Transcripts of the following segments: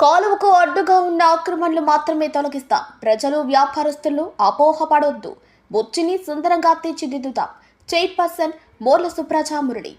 కాలువకు అడ్డుగా ఉన్న ఆక్రమణలు మాత్రమే తొలగిస్తాం. ప్రజలు వ్యాపారస్తులు అపోహపడొద్దు బొచ్చిని సుందరంగా తీర్చిదిద్దుతాం. చైర్పర్సన్ మోర్ల సుప్రజామురళి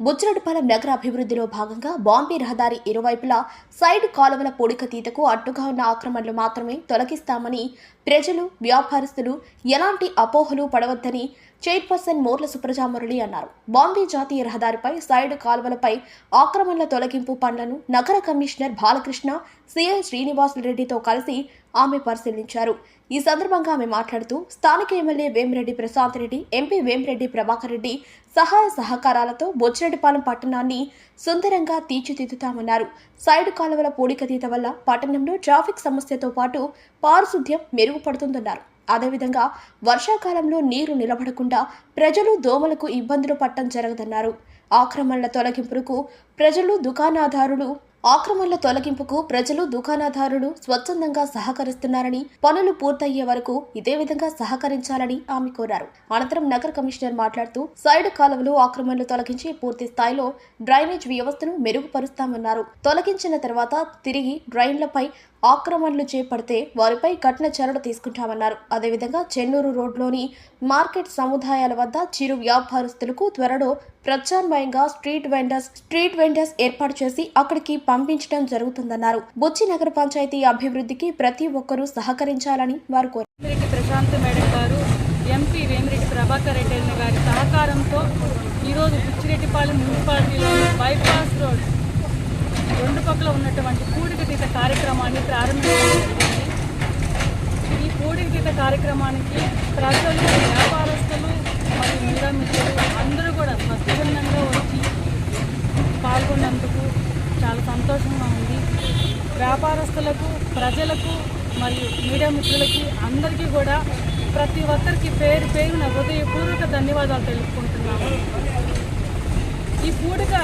బుచ్చిరెడ్డిపాలెం నగర అభివృద్ధిలో భాగంగా బాంబే రహదారి ఇరువైపులా సైడ్ కాలువల పొడికతీతకు అడ్డుగా ఉన్న ఆక్రమణలు మాత్రమే తొలగిస్తామని ప్రజలు వ్యాపారస్తులు ఎలాంటి అపోహలు పడవద్దని చైర్పర్సన్ మోర్ల సుప్రజామురళి అన్నారు. బాంబే జాతీయ రహదారిపై సైడ్ కాలువలపై ఆక్రమణల తొలగింపు పనులను నగర కమిషనర్ బాలకృష్ణ సిఐ శ్రీనివాసులరెడ్డితో కలిసి ఆమె పరిశీలించారు. ఈ సందర్భంగా ఆమె మాట్లాడుతూ స్థానిక ఎమ్మెల్యే వేమిరెడ్డి ప్రశాంత్ రెడ్డి ఎంపీ వేమిరెడ్డి ప్రభాకర్ రెడ్డి సహాయ సహకారాలతో బొచ్చిరెడ్డిపాలెం పట్టణాన్ని సుందరంగా తీర్చిదిద్దుతామన్నారు. సైడ్ కాలువల పూడికతీత వల్ల పట్టణంలో ట్రాఫిక్ సమస్యతో పాటు పారిశుద్ధ్యం మెరుగుపడుతుందన్నారు. అదేవిధంగా వర్షాకాలంలో నీరు నిలబడకుండా ప్రజలు దోమలకు ఇబ్బందులు పట్టడం జరగదన్నారు. ఆక్రమణల తొలగింపుకు ప్రజలు దుకాణదారులు ఆక్రమణల తొలగింపుకు ప్రజలు దుకాణదారులు స్వచ్ఛందంగా సహకరిస్తున్నారని పనులు పూర్తయ్యే వరకు ఇదే విధంగా సహకరించాలని ఆమె కోరారు. అనంతరం నగర కమిషనర్ మాట్లాడుతూ సైడ్ కాలువలు ఆక్రమణలు తొలగించి పూర్తి స్థాయిలో డ్రైనేజ్ వ్యవస్థను మెరుగుపరుస్తామన్నారు. తొలగించిన తర్వాత తిరిగి డ్రైన్లపై ఆక్రమణలు చేపడితే వారిపై కఠిన చర్యలు తీసుకుంటామన్నారు. అదేవిధంగా చెన్నూరు రోడ్లోని మార్కెట్ సముదాయాల వద్ద చిరు వ్యాపారస్తులకు త్వరలో ప్రత్యామ్నాయంగా స్ట్రీట్ వెండర్స్ స్ట్రీట్ వెండర్స్ ఏర్పాటు చేసి అక్కడికి పంపించడం జరుగుతుందన్నారు. బుచ్చి నగర పంచాయతీ అభివృద్ధికి ప్రతి ఒక్కరూ సహకరించాలని వారు కోరారు. ప్రశాంత్ మేడం గారు ఎంపీ వేమిరెడ్డి ప్రభాకర్ రెడ్డి గారి సహకారంతో ఈరోజు బుచ్చిరెడ్డిపాలెం మున్సిపాలిటీలోని బైపాస్ రోడ్ రెండు పక్కల ఉన్నటువంటి పూడికతీత కార్యక్రమాన్ని ప్రారంభించడం ఈ కూడిక తీత కార్యక్రమానికి ప్రజలు వ్యాపారస్తులు మరియు నిరామితులు అందరూ కూడా స్వచ్ఛందంగా వచ్చి పాల్గొన్నందుకు చాలా సంతోషంగా ఉంది. వ్యాపారస్తులకు ప్రజలకు మరియు మీడియా మిత్రులకి అందరికీ కూడా ప్రతి ఒక్కరికి పేరు పేరున హృదయపూర్వక ధన్యవాదాలు తెలుపుకుంటున్నాము. ఈ పూడిక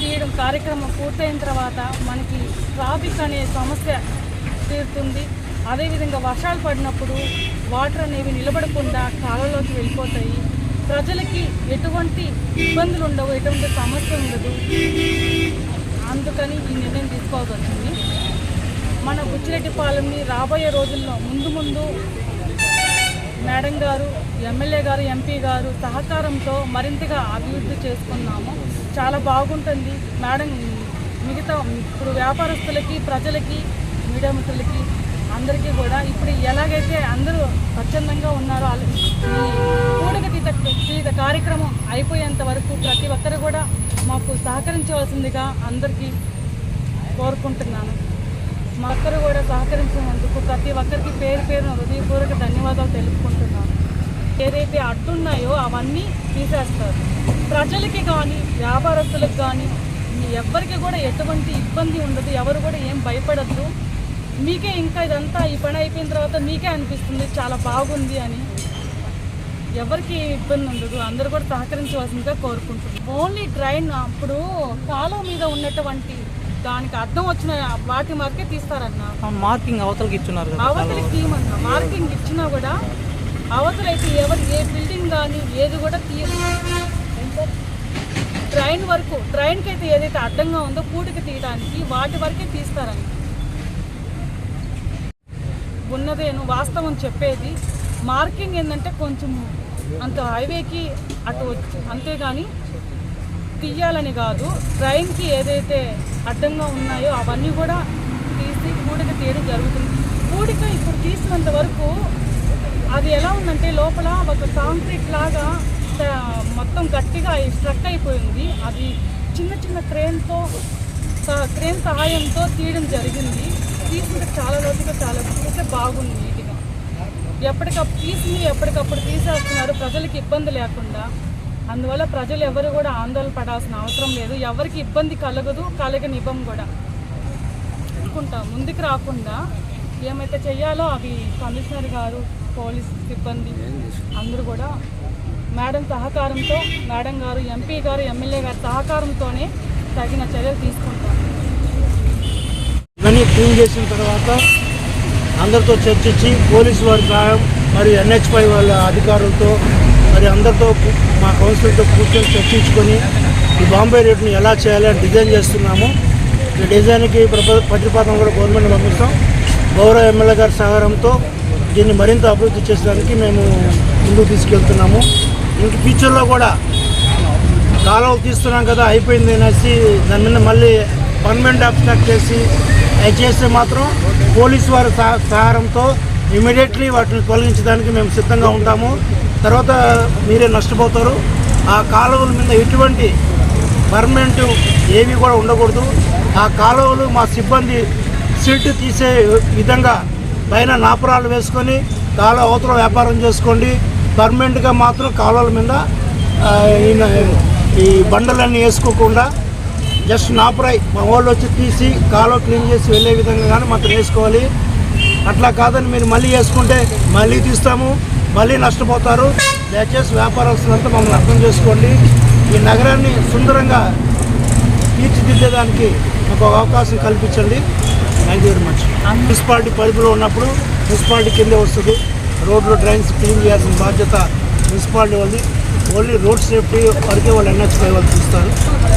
తీయడం కార్యక్రమం పూర్తయిన తర్వాత మనకి ట్రాఫిక్ అనే సమస్య తీరుతుంది. అదేవిధంగా వర్షాలు పడినప్పుడు వాటర్ అనేవి నిలబడకుండా కాలంలోకి వెళ్ళిపోతాయి. ప్రజలకి ఎటువంటి ఇబ్బందులు ఉండవు ఎటువంటి సమస్య ఉండదు. అందుకని ఈ నిర్ణయం తీసుకోవాల్సి వచ్చింది. మన బుచ్చిరెడ్డిపాలెంని రాబోయే రోజుల్లో ముందు ముందు మేడం గారు ఎమ్మెల్యే గారు ఎంపీ గారు సహకారంతో మరింతగా అభివృద్ధి చేసుకున్నాము చాలా బాగుంటుంది. మేడం మిగతా ఇప్పుడు వ్యాపారస్తులకి ప్రజలకి మీడియా మిత్రులకి అందరికీ కూడా ఇప్పుడు ఎలాగైతే అందరూ స్వచ్ఛందంగా ఉన్నారో అలా తీత తీత కార్యక్రమం అయిపోయేంత వరకు ప్రతి ఒక్కరు కూడా మాకు సహకరించవలసిందిగా అందరికీ కోరుకుంటున్నాను. మా ఒక్కరు కూడా సహకరించినందుకు ప్రతి ఒక్కరికి పేరు పేరున హృదయపూర్వక ధన్యవాదాలు తెలుపుకుంటున్నాను. ఏదైతే అడ్డున్నాయో అవన్నీ తీసేస్తారు. ప్రజలకి కానీ వ్యాపారస్తులకు కానీ ఎవ్వరికి కూడా ఎటువంటి ఇబ్బంది ఉండదు. ఎవరు కూడా ఏం భయపడద్దు. మీకే ఇంకా ఇదంతా ఈ పని అయిపోయిన తర్వాత మీకే అనిపిస్తుంది. చాలా బాగుంది అని ఎవరికి ఇబ్బంది ఉండదు. అందరూ కూడా సహకరించవలసిందిగా కోరుకుంటున్నాం. ఓన్లీ ట్రైన్ అప్పుడు కాలువ మీద ఉన్నటువంటి దానికి అర్థం వచ్చిన వాటి వరకే తీస్తారన్న. మార్కింగ్ అవతలకి ఇచ్చున్నారు అవతలికి తీయమన్న. మార్కింగ్ ఇచ్చినా కూడా అవతలైతే ఎవరు ఏ బిల్డింగ్ కానీ ఏది కూడా తీయదు ట్రైన్ వరకు ట్రైన్కి అయితే ఏదైతే అడ్డంగా ఉందో పూటికి తీయడానికి వాటి వరకే తీస్తారని ఉన్నదేను వాస్తవం చెప్పేది. మార్కింగ్ ఏంటంటే కొంచెం అంత హైవేకి అటు వచ్చి అంతేగాని తీయాలని కాదు. ట్రైన్కి ఏదైతే అడ్డంగా ఉన్నాయో అవన్నీ కూడా తీసి కూడిక తీయడం జరుగుతుంది. పూడిక ఇప్పుడు తీసినంత వరకు అది ఎలా ఉందంటే లోపల ఒక కాంక్రీట్ లాగా మొత్తం గట్టిగా స్ట్రక్ అయిపోయింది. అది చిన్న చిన్న క్రేన్తో క్రేన్ సహాయంతో తీయడం జరిగింది. తీసుకుంటే చాలా రోజుగా చాలా చూస్తే బాగుంది నీట్గా. ఎప్పటికప్పుడు తీసింది ఎప్పటికప్పుడు తీసేస్తున్నారు. ప్రజలకి ఇబ్బంది లేకుండా. అందువల్ల ప్రజలు ఎవరు కూడా ఆందోళన పడాల్సిన అవసరం లేదు. ఎవరికి ఇబ్బంది కలగదు కలగనివ్వం కూడా. అనుకుంటా ముందుకు రాకుండా ఏమైతే చెయ్యాలో అవి కమిషనర్ గారు పోలీస్ సిబ్బంది అందరూ కూడా మేడం సహకారంతో మేడం గారు ఎంపీ గారు ఎమ్మెల్యే గారి సహకారంతోనే తగిన చర్యలు తీసుకుంటాం ఇవన్నీ క్లీన్ చేసిన తర్వాత అందరితో చర్చించి పోలీసు వారి సహాయం మరి ఎన్హెచ్పై వాళ్ళ అధికారులతో మరి అందరితో మా కౌన్సిల్తో కూర్చొని చర్చించుకొని ఈ బాంబే రేట్ని ఎలా చేయాలని డిజైన్ చేస్తున్నాము. ఈ డిజైన్కి ప్రప- ప్రతిపాదన కూడా గవర్నమెంట్ పంపిస్తాం. గౌరవ ఎమ్మెల్యే గారి సహకారంతో దీన్ని మరింత అభివృద్ధి చేసడానికి మేము ముందుకు తీసుకెళ్తున్నాము. ఇంక ఫ్యూచర్లో కూడా కాలువలు తీస్తున్నాం కదా అయిపోయింది అనేసి దాని మీద మళ్ళీ పర్మనెంట్ అబ్స్ట్రాక్ట్ చేసి అవి చేస్తే మాత్రం పోలీసు వారి సహ- ఇమీడియట్లీ వాటిని తొలగించడానికి మేము సిద్ధంగా ఉంటాము. తర్వాత మీరే నష్టపోతారు. ఆ కాలువల మీద ఎటువంటి పర్మనెంట్ ఏవి కూడా ఉండకూడదు. ఆ కాలువలు మా సిబ్బంది సిల్ట్ తీసే విధంగా పైన నాపరాలు వేసుకొని కాలువ అవతల వ్యాపారం చేసుకోండి. పర్మనెంట్గా మాత్రం కాలువల మీద ఈ బండలన్నీ వేసుకోకుండా జస్ట్ నాపరాయి మా వాళ్ళు వచ్చి తీసి కాలువ క్లీన్ చేసి వెళ్ళే విధంగా కానీ మాత్రం వేసుకోవాలి. అట్లా కాదని మీరు మళ్ళీ వేసుకుంటే మళ్ళీ తీస్తాము మళ్ళీ నష్టపోతారు. దయచేసి వ్యాపారస్తులంతా మమ్మల్ని అర్థం చేసుకోండి. ఈ నగరాన్ని సుందరంగా తీర్చిదిద్దేదానికి మాకు ఒక అవకాశం కల్పించండి. Thank you very much municipality పరిధిలో ఉన్నప్పుడు మున్సిపాలిటీ కిందే వస్తుంది. రోడ్లు డ్రైన్స్ క్లీన్ చేయాల్సిన బాధ్యత మున్సిపాలిటీ వాళ్ళది. ఓన్లీ రోడ్ సేఫ్టీ వరకే వాళ్ళు ఎన్హెచ్పై వాళ్ళు చూస్తారు.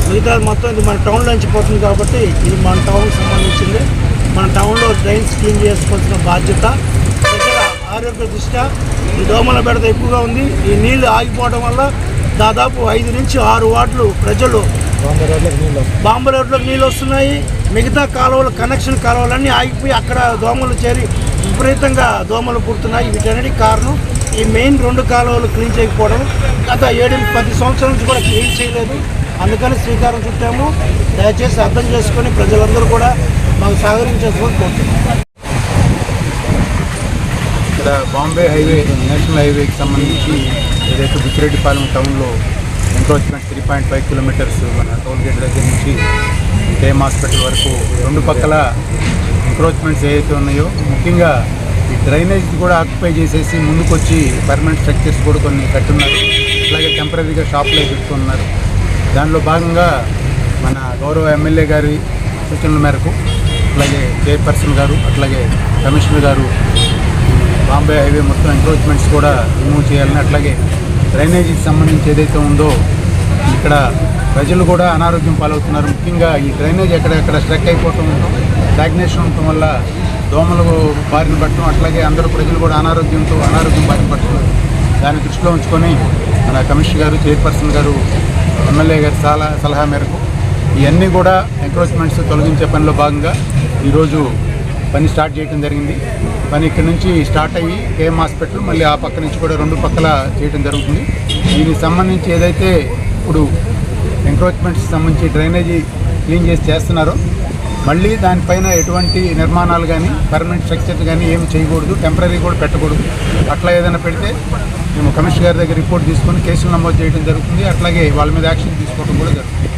మిగతా మొత్తం ఇది మన టౌన్లో నుంచి పోతుంది కాబట్టి ఇది మన టౌన్కి సంబంధించింది. మన టౌన్లో డ్రైన్స్ క్లీన్ చేసుకోవాల్సిన బాధ్యత. ఆరోగ్య దృష్ట్యా ఈ దోమల బెడత ఎక్కువగా ఉంది. ఈ నీళ్ళు ఆగిపోవడం వల్ల దాదాపు ఐదు నుంచి ఆరు వార్డులు ప్రజలు బాంబే రోడ్లోకి నీళ్ళు వస్తున్నాయి. మిగతా కాలువలు కనెక్షన్ కాలువలన్నీ ఆగిపోయి అక్కడ దోమలు చేరి విపరీతంగా దోమలు పుడుతున్నాయి. వీటన్నిటికి కారణం ఈ మెయిన్ రెండు కాలువలు క్లీన్ చేయకపోవడం. గత ఏడు పది సంవత్సరాల నుంచి కూడా క్లీన్ చేయలేదు. అందుకని శ్రీకారం చుట్టాము. దయచేసి అర్థం చేసుకొని ప్రజలందరూ కూడా మాకు సహకరించేసుకొని కోరుతున్నాం ఇక్కడ బాంబే హైవే నేషనల్ హైవేకి సంబంధించి ఏదైతే బుచ్చిరెడ్డిపాలెం టౌన్లో encroachment three point five kilometres మన టోల్ గేట్ దగ్గర నుంచి కేఎం హాస్పిటల్ వరకు రెండు పక్కల ఎంక్రోచ్మెంట్స్ ఏవైతే ఉన్నాయో ముఖ్యంగా ఈ డ్రైనేజ్ కూడా ఆక్యుపై చేసేసి ముందుకొచ్చి పర్మనెంట్ స్ట్రక్చర్స్ కూడా కొన్ని కట్టున్నారు. అలాగే టెంపరీగా షాప్లో పెట్టుకున్నారు. దానిలో భాగంగా మన గౌరవ ఎమ్మెల్యే గారి సూచనల మేరకు అట్లాగే చైర్పర్సన్ గారు అట్లాగే కమిషనర్ గారు బాంబే హైవే మొత్తం ఎంక్రోచ్మెంట్స్ కూడా రిమూవ్ చేయాలని అట్లాగే డ్రైనేజీకి సంబంధించి ఏదైతే ఉందో ఇక్కడ ప్రజలు కూడా అనారోగ్యం పాలవుతున్నారు. ముఖ్యంగా ఈ డ్రైనేజ్ ఎక్కడెక్కడ స్ట్రక్ అయిపోవటం స్టాగ్నేషన్ ఉండటం వల్ల దోమలు బారిన పట్టడం అట్లాగే అందరూ ప్రజలు కూడా అనారోగ్యంతో అనారోగ్యం బారిన పడుతున్నారు. దాన్ని దృష్టిలో ఉంచుకొని మన కమిషనర్ గారు చైర్పర్సన్ గారు ఎమ్మెల్యే గారి సలహా సలహా మేరకు ఇవన్నీ కూడా ఎంక్రోచ్మెంట్స్ తొలగించే పనిలో భాగంగా ఈరోజు పని స్టార్ట్ చేయడం జరిగింది. పని ఇక్కడ నుంచి స్టార్ట్ అయ్యి కేఎం హాస్పిటల్ మళ్ళీ ఆ పక్క నుంచి కూడా రెండు పక్కల చేయడం జరుగుతుంది. దీనికి సంబంధించి ఏదైతే ఇప్పుడు ఎంక్రోచ్మెంట్స్ సంబంధించి డ్రైనేజీ క్లీన్ చేసి చేస్తున్నారో. మళ్ళీ దానిపైన ఎటువంటి నిర్మాణాలు కానీ పర్మనెంట్ స్ట్రక్చర్ కానీ ఏమి చేయకూడదు టెంపరీ కూడా పెట్టకూడదు. అట్లా ఏదైనా పెడితే మేము కమిషనర్ గారి దగ్గర రిపోర్ట్ తీసుకొని కేసులు నమోదు చేయడం జరుగుతుంది. అట్లాగే వాళ్ళ మీద యాక్షన్ తీసుకోవడం కూడా జరుగుతుంది.